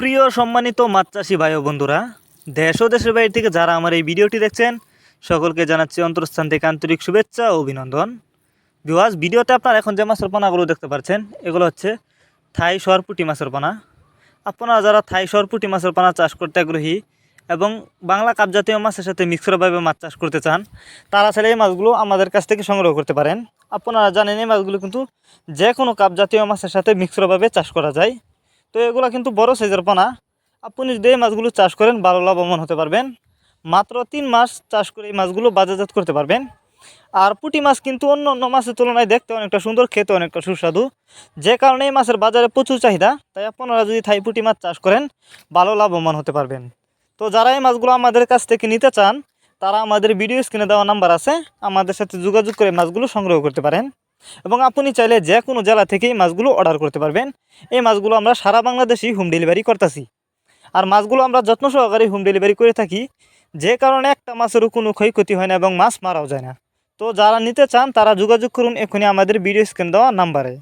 সুপ্রিয় সম্মানিত মাছ চাষি ভাই ও বন্ধুরা, দেশ ও দেশের বাইরে থেকে যারা আমার এই ভিডিওটি দেখছেন, সকলকে জানাচ্ছি অন্তরস্থান থেকে আন্তরিক শুভেচ্ছা ও অভিনন্দন। বিওয়াজ ভিডিওতে আপনারা এখন যে মাছের পোনাগুলো দেখতে পাচ্ছেন, এগুলো হচ্ছে থাই সরপুটি মাছের পোনা। আপনারা যারা থাই সরপুটি মাছের পোনা চাষ করতে আগ্রহী এবং বাংলা কাপ জাতীয় মাছের সাথে মিক্সরভাবে মাছ চাষ করতে চান, তারা চাইলে এই মাছগুলো আমাদের কাছ থেকে সংগ্রহ করতে পারেন। আপনারা জানেন এই মাছগুলো কিন্তু যে কোনো কাপ জাতীয় মাছের সাথে মিক্সরভাবে চাষ করা যায়। তো এগুলো কিন্তু বড় সাইজের পোনা। আপনি যদি এই মাছগুলো চাষ করেন, ভালো লাভবান হতে পারবেন। মাত্র তিন মাস চাষ করে এই মাছগুলো বাজারজাত করতে পারবেন। আর পুঁটি মাছ কিন্তু অন্য অন্য মাছের তুলনায় দেখতে অনেকটা সুন্দর, খেতে অনেকটা সুস্বাদু। যে কারণে এই মাছের বাজারে প্রচুর চাহিদা, তাই আপনারা যদি থাই পুঁটি মাছ চাষ করেন, ভালো লাভবান হতে পারবেন। তো যারা এই মাছগুলো আমাদের কাছ থেকে নিতে চান, তারা আমাদের ভিডিও স্ক্রিনে দেওয়া নাম্বার আছে। আমাদের সাথে যোগাযোগ করে মাছগুলো সংগ্রহ করতে পারেন। এবং আপনি চাইলে যে কোনো জেলা থেকে এই মাছগুলো অর্ডার করতে পারবেন। এই মাছগুলো আমরা সারা বাংলাদেশেই হোম ডেলিভারি করতেছি। আর মাছগুলো আমরা যত্ন সহকারে হোম ডেলিভারি করে থাকি, যে কারণে একটা মাছেরও কোনো ক্ষয়ক্ষতি হয় না এবং মাছ মারাও যায় না। তো যারা নিতে চান তারা যোগাযোগ করুন এখনই আমাদের ভিডিও স্ক্রিন দেওয়া নাম্বারে